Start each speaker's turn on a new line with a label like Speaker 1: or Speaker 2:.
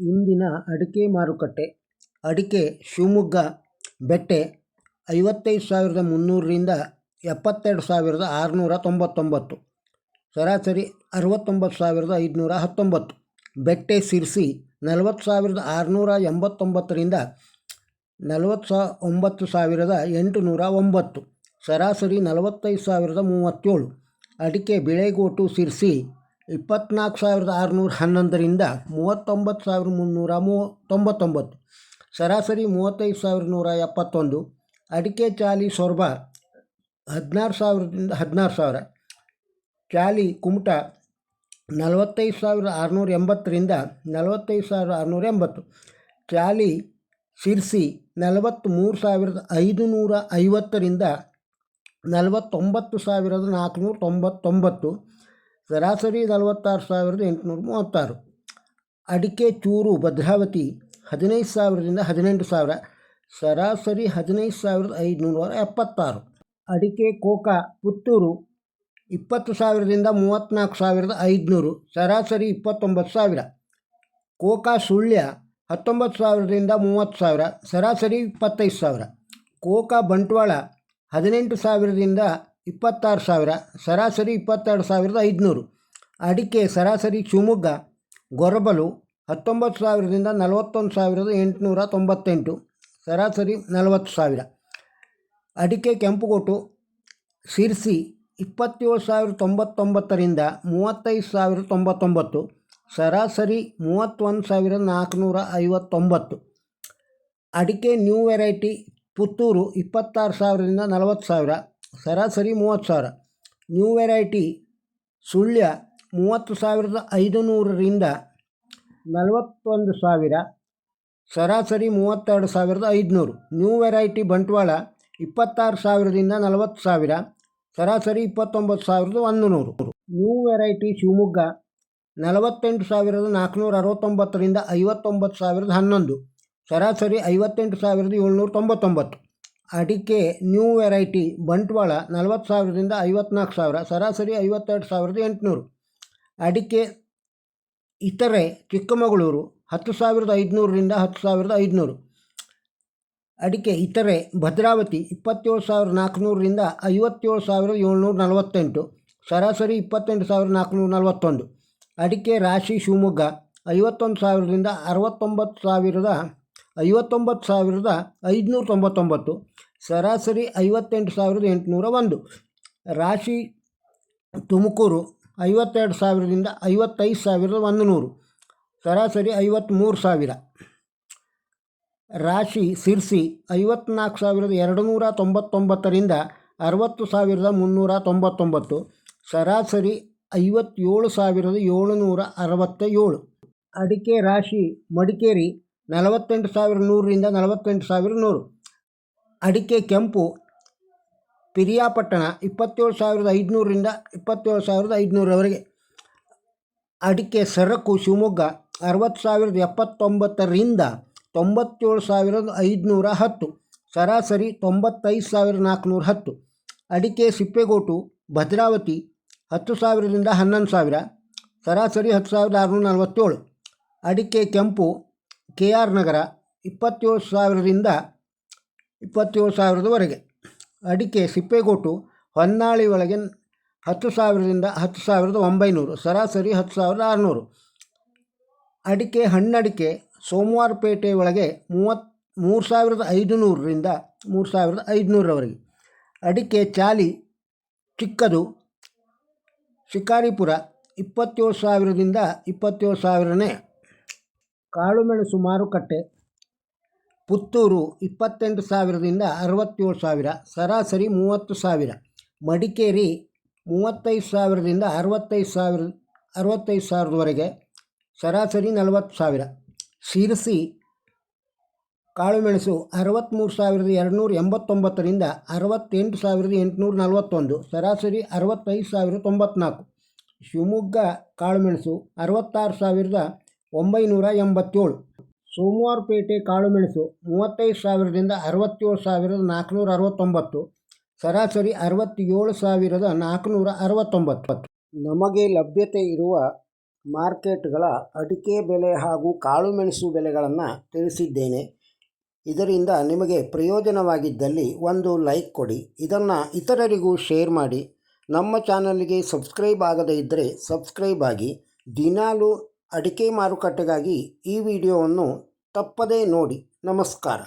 Speaker 1: ಇಂದಿನ ಅಡಿಕೆ ಮಾರುಕಟ್ಟೆ. ಅಡಿಕೆ, ಶಿವಮೊಗ್ಗ, ಬೆಟ್ಟೆ, ಐವತ್ತೈದು ಸಾವಿರದ ಮುನ್ನೂರರಿಂದ ಎಪ್ಪತ್ತೆರಡು ಸಾವಿರದ ಆರುನೂರ ತೊಂಬತ್ತೊಂಬತ್ತು. ಸರಾಸರಿ ಅರವತ್ತೊಂಬತ್ತು ಸಾವಿರದ ಐದುನೂರ ಹತ್ತೊಂಬತ್ತು. ಬೆಟ್ಟೆ, ಸಿರ್ಸಿ, ನಲವತ್ತು ಸಾವಿರದ ಆರುನೂರ ಎಂಬತ್ತೊಂಬತ್ತರಿಂದ ನಲವತ್ತು ಸಾ, ಒಂಬತ್ತು ಸಾವಿರದ ಎಂಟುನೂರ ಒಂಬತ್ತು. ಸರಾಸರಿ ನಲವತ್ತೈದು ಸಾವಿರದ ಮೂವತ್ತೇಳು. ಅಡಿಕೆ, ಬಿಳೆಗೋಟು, ಸಿರ್ಸಿ ಇಪ್ಪತ್ತ್ನಾಲ್ಕು ಸಾವಿರದ ಆರುನೂರ ಹನ್ನೊಂದರಿಂದ ಮೂವತ್ತೊಂಬತ್ತು ಸಾವಿರದ ಮುನ್ನೂರ ಮೂ, ತೊಂಬತ್ತೊಂಬತ್ತು. ಸರಾಸರಿ ಮೂವತ್ತೈದು ಸಾವಿರದ ನೂರ ಎಪ್ಪತ್ತೊಂದು. ಅಡಿಕೆ ಚಾಲಿ ಸೊರಬ ಹದಿನಾರು ಸಾವಿರದಿಂದ ಹದಿನಾರು ಸಾವಿರ. ಚಾಲಿ ಕುಮಟ ನಲವತ್ತೈದು ಸಾವಿರದ ಆರುನೂರ ಎಂಬತ್ತರಿಂದ ನಲವತ್ತೈದು ಸಾವಿರದ ಆರುನೂರ ಎಂಬತ್ತು. ಚಾಲಿ ಶಿರ್ಸಿ ನಲವತ್ತ್ಮೂರು ಸಾವಿರದ ಐದು ನೂರ ಐವತ್ತರಿಂದ ನಲವತ್ತೊಂಬತ್ತು ಸಾವಿರದ ನಾಲ್ಕುನೂರ ತೊಂಬತ್ತೊಂಬತ್ತು. ಸರಾಸರಿ ನಲವತ್ತಾರು ಸಾವಿರದ ಎಂಟುನೂರ ಮೂವತ್ತಾರು. ಅಡಿಕೆ ಚೂರು ಭದ್ರಾವತಿ ಹದಿನೈದು ಸಾವಿರದಿಂದ ಹದಿನೆಂಟು ಸಾವಿರ, ಸರಾಸರಿ ಹದಿನೈದು ಸಾವಿರದ ಐದುನೂರ ಎಪ್ಪತ್ತಾರು. ಅಡಿಕೆ ಕೋಕಾ ಪುತ್ತೂರು ಇಪ್ಪತ್ತು ಸಾವಿರದಿಂದ ಮೂವತ್ತ್ನಾಲ್ಕು ಸಾವಿರದ ಐದುನೂರು, ಸರಾಸರಿ ಇಪ್ಪತ್ತೊಂಬತ್ತು ಸಾವಿರ. ಕೋಕಾ ಸುಳ್ಯ ಹತ್ತೊಂಬತ್ತು ಸಾವಿರದಿಂದ ಮೂವತ್ತು ಸಾವಿರ, ಸರಾಸರಿ ಇಪ್ಪತ್ತೈದು ಸಾವಿರ. ಕೋಕಾ ಬಂಟ್ವಾಳ ಹದಿನೆಂಟು ಸಾವಿರದಿಂದ ಇಪ್ಪತ್ತಾರು ಸಾವಿರ, ಸರಾಸರಿ ಇಪ್ಪತ್ತೆರಡು ಸಾವಿರದ ಐದುನೂರು. ಅಡಿಕೆ ಸರಾಸರಿ ಶಿವಮೊಗ್ಗ, ಗೊರಬಲು ಹತ್ತೊಂಬತ್ತು ಸಾವಿರದಿಂದ ನಲವತ್ತೊಂದು ಸಾವಿರದ ಎಂಟುನೂರ ತೊಂಬತ್ತೆಂಟು, ಸರಾಸರಿ ನಲವತ್ತು ಸಾವಿರ. ಅಡಿಕೆ ಕೆಂಪುಗೋಟು ಸಿರ್ಸಿ ಇಪ್ಪತ್ತೇಳು ಸಾವಿರದ ತೊಂಬತ್ತೊಂಬತ್ತರಿಂದ ಮೂವತ್ತೈದು ಸಾವಿರದ ತೊಂಬತ್ತೊಂಬತ್ತು, ಸರಾಸರಿ ಮೂವತ್ತೊಂದು ಸಾವಿರದ ನಾಲ್ಕುನೂರ ಐವತ್ತೊಂಬತ್ತು. ಅಡಿಕೆ ನ್ಯೂ ವೆರೈಟಿ ಪುತ್ತೂರು ಇಪ್ಪತ್ತಾರು ಸಾವಿರದಿಂದ ನಲವತ್ತು ಸಾವಿರ ಸರಾಸರಿ ಮೂವತ್ತು ಸಾವಿರ. ನ್ಯೂ ವೆರೈಟಿ ಸುಳ್ಯ ಮೂವತ್ತು ಸಾವಿರದ ಐದುನೂರರಿಂದ ನಲವತ್ತೊಂದು ಸಾವಿರ. ಸರಾಸರಿ ಮೂವತ್ತೆರಡು ಸಾವಿರದ ಐದುನೂರು. ನ್ಯೂ ವೆರೈಟಿ ಬಂಟ್ವಾಳ ಇಪ್ಪತ್ತಾರು ಸಾವಿರದಿಂದ ನಲವತ್ತು ಸಾವಿರ. ಸರಾಸರಿ ಇಪ್ಪತ್ತೊಂಬತ್ತು ಸಾವಿರದ ಒಂದು ನೂರು ನ್ಯೂ ವೆರೈಟಿ ಶಿವಮೊಗ್ಗ ನಲವತ್ತೆಂಟು ಸಾವಿರದ ನಾಲ್ಕುನೂರ ಅರವತ್ತೊಂಬತ್ತರಿಂದ ಐವತ್ತೊಂಬತ್ತು ಸಾವಿರದ ಹನ್ನೊಂದು. ಸರಾಸರಿ ಐವತ್ತೆಂಟು ಸಾವಿರದ ಏಳ್ನೂರ ತೊಂಬತ್ತೊಂಬತ್ತು. ಅಡಿಕೆ ನ್ಯೂ ವೆರೈಟಿ ಬಂಟ್ವಾಳ ನಲವತ್ತು ಸಾವಿರದಿಂದ ಐವತ್ನಾಲ್ಕು ಸಾವಿರ, ಸರಾಸರಿ ಐವತ್ತೆರಡು ಸಾವಿರದ ಎಂಟುನೂರು. ಅಡಿಕೆ ಇತರೆ ಚಿಕ್ಕಮಗಳೂರು ಹತ್ತು ಸಾವಿರದ ಐದುನೂರರಿಂದ ಹತ್ತು ಸಾವಿರದ ಐದುನೂರು. ಅಡಿಕೆ ಇತರೆ ಭದ್ರಾವತಿ ಇಪ್ಪತ್ತೇಳು ಸಾವಿರದ ನಾಲ್ಕುನೂರರಿಂದ ಐವತ್ತೇಳು ಸಾವಿರದ ಏಳ್ನೂರ ನಲವತ್ತೆಂಟು, ಸರಾಸರಿ ಇಪ್ಪತ್ತೆಂಟು ಸಾವಿರದ ನಾಲ್ಕುನೂರ ನಲವತ್ತೊಂದು. ಅಡಿಕೆ ರಾಶಿ ಶಿವಮೊಗ್ಗ ಐವತ್ತೊಂದು ಸಾವಿರದಿಂದ ಅರವತ್ತೊಂಬತ್ತು ಸಾವಿರದ ಐವತ್ತೊಂಬತ್ತು ಸಾವಿರದ ಐದುನೂರ ತೊಂಬತ್ತೊಂಬತ್ತು, ಸರಾಸರಿ ಐವತ್ತೆಂಟು ಸಾವಿರದ ಎಂಟುನೂರ ಒಂದು. ರಾಶಿ ತುಮಕೂರು ಐವತ್ತೆರಡು ಸಾವಿರದಿಂದ ಐವತ್ತೈದು ಸಾವಿರದ ಒಂದು ನೂರು ಸರಾಸರಿ ಐವತ್ತ್ಮೂರು ಸಾವಿರ. ರಾಶಿ ಸಿರ್ಸಿ ಐವತ್ನಾಲ್ಕು ಸಾವಿರದ ಎರಡು ನೂರ ತೊಂಬತ್ತೊಂಬತ್ತರಿಂದ ಅರವತ್ತು ಸಾವಿರದ ಮುನ್ನೂರ ತೊಂಬತ್ತೊಂಬತ್ತು, ಸರಾಸರಿ ಐವತ್ತೇಳು ಸಾವಿರದ ಏಳುನೂರ ಅರವತ್ತ ಏಳು ಅಡಿಕೆ ರಾಶಿ ಮಡಿಕೇರಿ ನಲವತ್ತೆಂಟು ಸಾವಿರ ನೂರರಿಂದ ನಲವತ್ತೆಂಟು ಸಾವಿರ ನೂರು. ಅಡಿಕೆ ಕೆಂಪು, ಪಿರಿಯಾಪಟ್ಟಣ ಇಪ್ಪತ್ತೇಳು ಸಾವಿರದ ಐದುನೂರರಿಂದ ಇಪ್ಪತ್ತೇಳು ಸಾವಿರದ ಐದುನೂರವರೆಗೆ. ಅಡಿಕೆ ಸರಕು ಶಿವಮೊಗ್ಗ ಅರವತ್ತು ಸಾವಿರದ ಎಪ್ಪತ್ತೊಂಬತ್ತರಿಂದ ತೊಂಬತ್ತೇಳು ಸಾವಿರದ ಐದುನೂರ ಹತ್ತು. ಸರಾಸರಿ ತೊಂಬತ್ತೈದು ಸಾವಿರದ ನಾಲ್ಕುನೂರ ಹತ್ತು. ಅಡಿಕೆ ಸಿಪ್ಪೆಗೋಟು ಭದ್ರಾವತಿ ಹತ್ತು ಸಾವಿರದಿಂದ ಹನ್ನೊಂದು ಸಾವಿರ. ಸರಾಸರಿ ಹತ್ತು ಸಾವಿರದ ಆರುನೂರ ನಲವತ್ತೇಳು. ಅಡಿಕೆ ಕೆಂಪು ಕೆ ಆರ್ ನಗರ ಇಪ್ಪತ್ತೇಳು ಸಾವಿರದಿಂದ ಇಪ್ಪತ್ತೇಳು ಸಾವಿರದವರೆಗೆ. ಅಡಿಕೆ, ಸಿಪ್ಪೆಗೋಟು, ಹೊನ್ನಾಳಿ ಒಳಗೆ ಹತ್ತು ಸಾವಿರದಿಂದ ಹತ್ತು ಸಾವಿರದ ಒಂಬೈನೂರು, ಸರಾಸರಿ ಹತ್ತು ಸಾವಿರದ ಆರುನೂರು. ಅಡಿಕೆ, ಹಣ್ಣಡಿಕೆ, ಸೋಮವಾರಪೇಟೆ ಒಳಗೆ ಮೂವತ್ತು ಮೂರು ಸಾವಿರದ ಐದುನೂರರಿಂದ ಮೂರು ಸಾವಿರದ ಐದುನೂರವರೆಗೆ ಅಡಿಕೆ ಚಾಲಿ, ಚಿಕ್ಕದು, ಶಿಕಾರಿಪುರ, ಇಪ್ಪತ್ತೇಳು ಸಾವಿರದಿಂದ ಇಪ್ಪತ್ತೇಳು ಸಾವಿರನೇ ಕಾಳುಮೆಣಸು ಮಾರುಕಟ್ಟೆ ಪುತ್ತೂರು ಇಪ್ಪತ್ತೆಂಟು ಸಾವಿರದಿಂದ ಅರವತ್ತೇಳು ಸಾವಿರ, ಸರಾಸರಿ ಮೂವತ್ತು ಸಾವಿರ, ಮಡಿಕೇರಿ ಮೂವತ್ತೈದು ಸಾವಿರದಿಂದ ಅರವತ್ತೈದು ಸಾವಿರ, ಅರವತ್ತೈದು ಸಾವಿರದವರೆಗೆ ಸರಾಸರಿ ನಲವತ್ತು ಸಾವಿರ. ಶಿರಸಿ ಕಾಳುಮೆಣಸು ಅರವತ್ತ್ಮೂರು ಸಾವಿರದ ಎರಡುನೂರ ಎಂಬತ್ತೊಂಬತ್ತರಿಂದ ಅರವತ್ತೆಂಟು ಸಾವಿರದ ಎಂಟುನೂರ ನಲವತ್ತೊಂದು, ಸರಾಸರಿ ಅರವತ್ತೈದು ಸಾವಿರದ ತೊಂಬತ್ನಾಲ್ಕು. ಶಿವಮೊಗ್ಗ ಕಾಳುಮೆಣಸು ಅರವತ್ತಾರು ಸಾವಿರದ ಒಂಬೈನೂರ ಎಂಬತ್ತೇಳು. ಸೋಮವಾರಪೇಟೆ ಕಾಳುಮೆಣಸು ಮೂವತ್ತೈದು ಸಾವಿರದಿಂದ ಅರವತ್ತೇಳು ಸಾವಿರದ ನಾಲ್ಕುನೂರ ಅರವತ್ತೊಂಬತ್ತು. ಸರಾಸರಿ ಅರವತ್ತೇಳು ಸಾವಿರದ ನಾಲ್ಕುನೂರ ಅರವತ್ತೊಂಬತ್ತು. ನಮಗೆ ಲಭ್ಯತೆ ಇರುವ ಮಾರ್ಕೆಟ್ಗಳ ಅಡಿಕೆ ಬೆಲೆ ಹಾಗೂ ಕಾಳುಮೆಣಸು ಬೆಲೆಗಳನ್ನು ತಿಳಿಸಿದ್ದೇನೆ. ಇದರಿಂದ ನಿಮಗೆ ಪ್ರಯೋಜನವಾಗಿದ್ದಲ್ಲಿ ಒಂದು ಲೈಕ್ ಕೊಡಿ. ಇದನ್ನು ಇತರರಿಗೂ ಶೇರ್ ಮಾಡಿ. ನಮ್ಮ ಚಾನಲ್ಗೆ ಸಬ್ಸ್ಕ್ರೈಬ್ ಆಗದೇ ಇದ್ದರೆ ಸಬ್ಸ್ಕ್ರೈಬ್ ಆಗಿ. ದಿನಾಲು ಅಡಿಕೆ ಮಾರುಕಟ್ಟೆಗಾಗಿ ಈ ವಿಡಿಯೋವನ್ನು ತಪ್ಪದೇ ನೋಡಿ. ನಮಸ್ಕಾರ.